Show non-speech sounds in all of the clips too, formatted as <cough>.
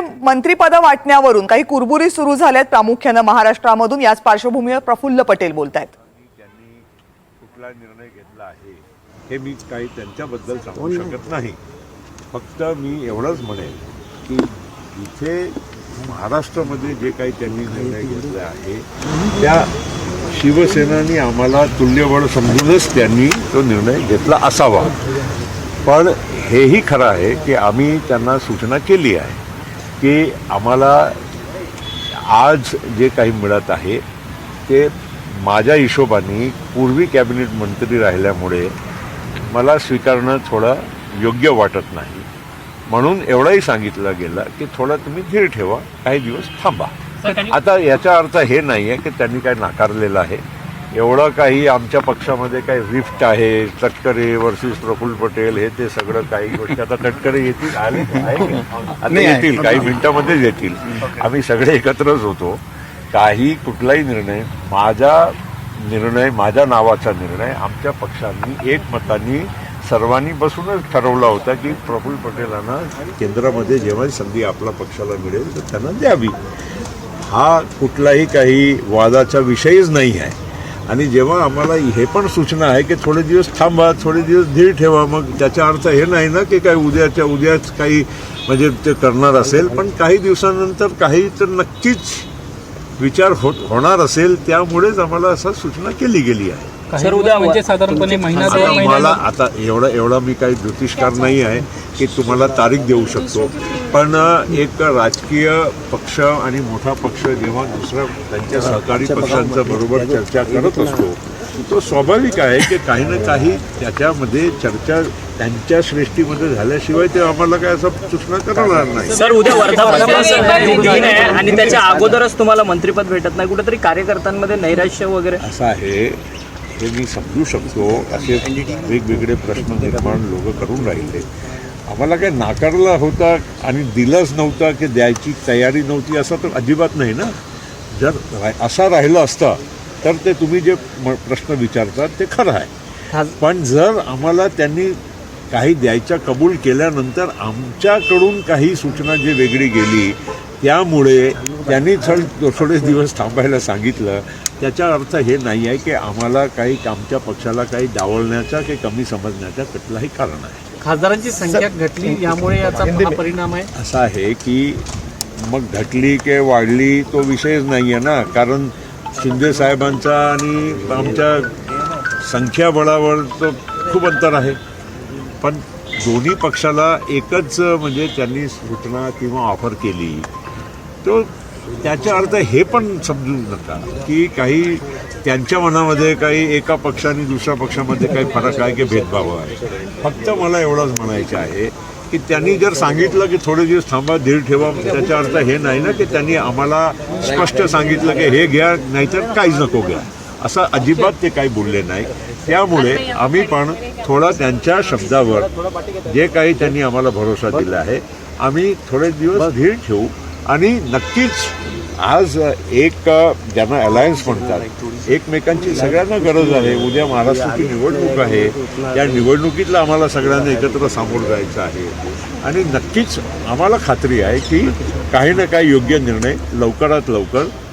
म्हणजे हे मंत्रीपद वाटण्यावरून काही कुरबुरी सुरू झाल्यात प्रामुख्यानं महाराष्ट्रामधून. याच पार्श्वभूमीवर प्रफुल्ल पटेल बोलत आहेत त्यांनी कुठला निर्णय घेतला आहे हे मी काही त्यांच्याबद्दल सांगू शकत नाही. फक्त मी एवढंच म्हणेन की इथे महाराष्ट्रामध्ये जे काही त्यांनी निर्णय घेतले आहे त्या शिवसेनानी आम्हाला तुल्यबळ समजूनच त्यांनी तो निर्णय घेतला असावा. पण हेही खरं आहे की आम्ही त्यांना सूचना केली आहे. की आम्हाला आज जे काही मिळत आहे ते माझ्या हिशोबाने पूर्वी कॅबिनेट मंत्री राहिल्यामुळे मला स्वीकारणं थोडं योग्य वाटत नाही. म्हणून एवढंही सांगितलं गेलं की थोडं तुम्ही धीर ठेवा काही दिवस थांबा. आता याचा अर्थ हे नाही आहे की त्यांनी काय नाकारलेलं आहे. एवढं काही आमच्या पक्षामध्ये काही रिफ्ट आहे तटकरे वर्सेस प्रफुल्ल पटेल हे ते सगळं काही गोष्टी. आता तटकरे येतील आले? <laughs> आता येतील काही मिनिटामध्येच येतील. आम्ही सगळे एकत्रच होतो. काही कुठलाही निर्णय माझा निर्णय माझ्या नावाचा निर्णय आमच्या पक्षांनी एकमताने सर्वांनी बसूनच ठरवला होता की प्रफुल्ल पटेलांना केंद्रामध्ये जेव्हा संधी आपल्या पक्षाला मिळेल तर त्यांना द्यावी. हा कुठलाही काही वादाचा विषयच नाही आहे. आणि जेव्हा आम्हाला हे पण सूचना आहे की थोडे दिवस थांबा थोडे दिवस धीर ठेवा मग त्याचा अर्थ हे नाही ना की काय उद्याच्या उद्याच काही म्हणजे ते करणार असेल पण काही दिवसानंतर काही तर नक्कीच विचार होत होणार असेल त्यामुळेच आम्हाला असं सूचना केली गेली आहे. सर उद्या म्हणजे साधारणपणे महिना आता मला आता एवढा एवढा मी काही ज्योतिषकार नाही आहे की तुम्हाला तारीख देऊ शकतो. पण एक राजकीय पक्ष आणि मोठा पक्ष जेव्हा दुसऱ्या त्यांच्या सहकारी पक्षांच्या बरोबर चर्चा करत असतो तो स्वाभाविक आहे की काही ना काही त्याच्यामध्ये चर्चा त्यांच्या श्रेष्ठीमध्ये झाल्याशिवाय ते आम्हाला काय असं सूचना करणार नाही. सर उद्या वर्धापन दिन आहे. आणि त्याच्या अगोदरच तुम्हाला मंत्रीपद भेटत नाही. कुठेतरी कार्यकर्त्यांमध्ये नैराश्य वगैरे. असं आहे हे मी समजू शकतो असे वेगवेगळे प्रश्न निर्माण लोक करून राहिले. आम्हाला काय नाकारला होता आणि दिलंच नव्हता की द्यायची तयारी नव्हती असं तर अजिबात नाही ना? जर रा- असा राहिलं असता तर ते तुम्ही जे प्रश्न विचारतात ते खरं आहे. पण जर आम्हाला त्यांनी काही द्यायच्या कबूल केल्यानंतर आमच्याकडून काही सूचना जी वेगळी गेली त्यामुळे त्यांनी थोड थोडे दिवस थांबायला सांगितलं. त्याचा अर्थ हे नाही आहे की आम्हाला काही आमच्या पक्षाला काही डावलण्याचा की कमी समजण्याचा कुठलाही कारण आहे. खासदारांची संख्या घटली यामुळे याचा परिणाम आहे. असं आहे की मग घटली की वाढली तो विषयच नाही आहे ना. कारण शिंदे साहेबांचा आणि आमच्या संख्याबळावर तो खूप अंतर आहे. पण दोन्ही पक्षाला एकच म्हणजे त्यांनी सूचना किंवा ऑफर केली तो त्याचा अर्थ हे पण समजू नका की काही त्यांच्या मनामध्ये काही एका पक्षाने दुसऱ्या पक्षामध्ये काही फरक आहे की भेदभाव आहे. फक्त मला एवढंच म्हणायचं आहे की त्यांनी जर सांगितलं की थोडे दिवस थांबा धीर ठेवा त्याचा अर्थ हे नाही ना की त्यांनी आम्हाला स्पष्ट सांगितलं की हे घ्या नाहीतर काहीच नको घ्या. असं अजिबात ते काही बोलले नाही. त्यामुळे आम्ही पण थोडा त्यांच्या शब्दावर जे काही त्यांनी आम्हाला भरोसा दिला आहे आम्ही थोडे दिवस धीर ठेवू आणि नक्कीच आज एक ज्यांना अलायन्स म्हणतात एकमेकांची सगळ्यांना गरज आहे. उद्या महाराष्ट्राची निवडणूक आहे. त्या निवडणुकीतला आम्हाला सगळ्यांना एकत्र सामोरं जायचं आहे. आणि नक्कीच आम्हाला खात्री आहे की काही ना काही योग्य निर्णय लवकरात लवकर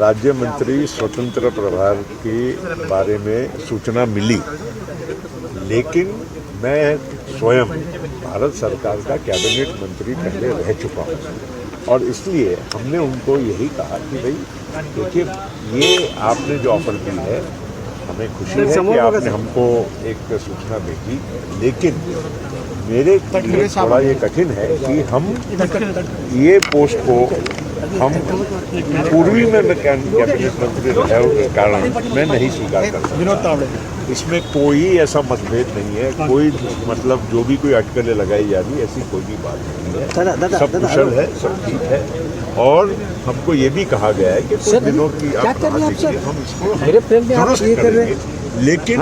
राज्य मंत्री स्वतंत्र प्रभार के बारे में सूचना मिली। लेकिन मैं स्वयं भारत सरकार का कैबिनेट मंत्री पहले रह चुका हूँ। और इसलिए हमने उनको यही कहा कि भाई देखिए ये आपने जो ऑफ़र की है हमें खुशी है कि आपने हमको एक सूचना भेजी। लेकिन मेरे लिए थोड़ा ये कठिन है कि हम ये पोस्ट को हम पूर्वी में मैं कैबिनेट मंत्री रहा हूँ के कारण मैं नहीं स्वीकार करता विनोद तावड़े। इसमें कोई ऐसा मतभेद नहीं है कोई मतलब जो भी कोई अटकलें लगाई जा रही ऐसी कोई भी बात नहीं है। सब कुशल है सब ठीक है। और हमको ये भी कहा गया है कि कुछ दिनों की आप हम इसको दुरुस्त करेंगे। लेकिन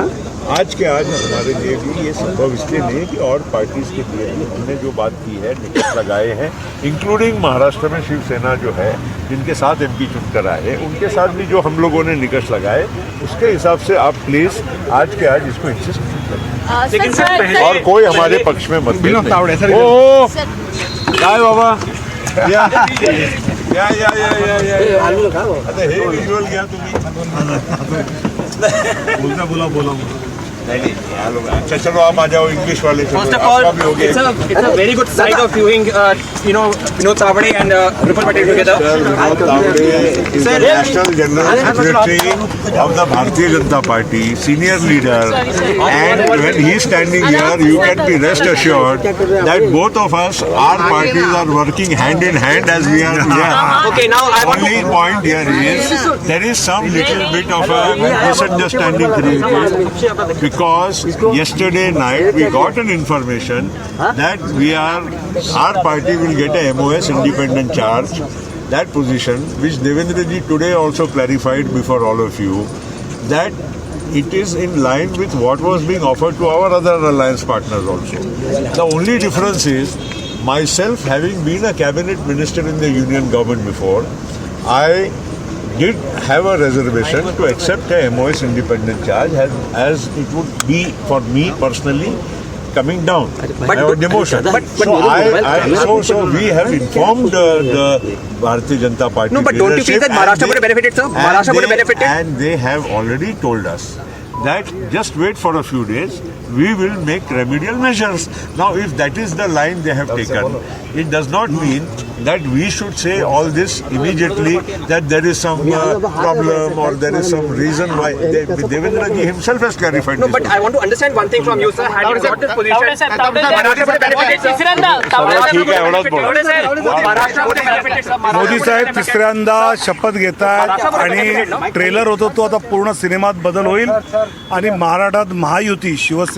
आज के आज हमारे लिए भी ये संभव इसलिए नहीं कि और पार्टीज़ के लिए भी हमने जो बात की है निकट लगाए हैं इंक्लूडिंग महाराष्ट्र में शिवसेना जो है जिनके साथ एमपी चुनकर आए उनके साथ भी जो हम लोगों ने निकट लगाए उसके हिसाब से आप प्लीज़ आज के आज इसको इंसिस्ट करें लेकिन सर, और कोई हमारे पक्ष में मत नहीं ओ काय बाबा? या या या या या या आता हे घ्या तुम्ही बोलता बोला बोला। नहीं नहीं यहाँ लोग अच्छा चलो आप आ जाओ इंग्लिश वाले चलो, First of आपका all, भी हो गया it's a it's a very good sight of viewing, uh, you know, Vinod Savade and uh, Rupal Patel together. Vinod Tawade is the National General Secretary of the Bharatiya Janata Party, senior leader, and when he is standing here, you can be rest assured that both of us, our parties are working hand in hand as we are here. Okay, now I want Only to. point here is there is some little bit of a misunderstanding created because yesterday night we got an information that we are our party will get a MOS independent charge that position which Devendra ji today also clarified before all of you that it is in line with what was being offered to our other alliance partners also. The only difference is myself having been a cabinet minister in the union government before, I did have a reservation to accept a MOS independent charge as, as it would be for me personally coming down. But- I have a demotion. but- but so, I, I, so, so we have informed uh, the Bharatiya Janata Party. No, but don't you feel that Maharashtra would have benefited, sir? Maharashtra would have benefited? And they have already told us that just wait for a few days, we will make remedial measures. Now, if that is the line they have taken, it does not mean that we should say all this immediately that there is some uh, problem or there is some reason why. They, Devendra ji himself has clarified No, this. but I want to understand one thing from you, sir. Had you got this position, Modi साहेब. तिसऱ्यांदा शपथ घेत आहेत आणि trailer होतो तो आता पूर्ण सिनेमात बदल होईल आणि महाराष्ट्रात महायुती शिवसेना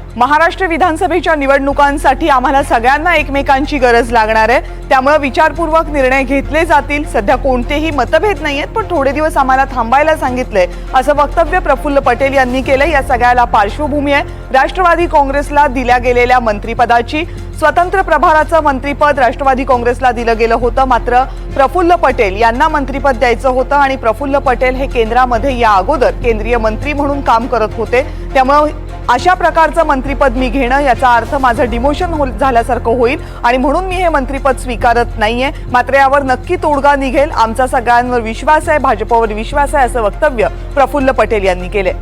महाराष्ट्र विधानसभेच्या निवडणुकांसाठी आम्हाला सगळ्यांना एकमेकांची गरज लागणार आहे. त्यामुळे विचारपूर्वक निर्णय घेतले जातील. सध्या कोणतेही मतभेद नाही आहेत पण थोडे दिवस आम्हाला थांबायला सांगितलंय. असं वक्तव्य प्रफुल्ल पटेल यांनी केलं या सगळ्याला पार्श्वभूमी आहे. राष्ट्रवादी काँग्रेसला दिल्या गेलेल्या मंत्रिपदाची स्वतंत्र प्रभाराचं मंत्रिपद राष्ट्रवादी काँग्रेसला दिलं गेलं होतं. मात्र प्रफुल्ल पटेल यांना मंत्रिपद द्यायचं होतं आणि प्रफुल्ल पटेल हे केंद्रामध्ये या अगोदर केंद्रीय मंत्री म्हणून काम करत होते. त्यामुळं अशा प्रकारचं मंत्रीपद मी घेणं याचा अर्थ माझं डिमोशन हो झाल्यासारखं होईल आणि म्हणून मी हे मंत्रीपद स्वीकारत नाहीये. मात्र यावर नक्की तोडगा निघेल. आमचा सगळ्यांवर विश्वास आहे भाजपवर विश्वास आहे असं वक्तव्य प्रफुल्ल पटेल यांनी केले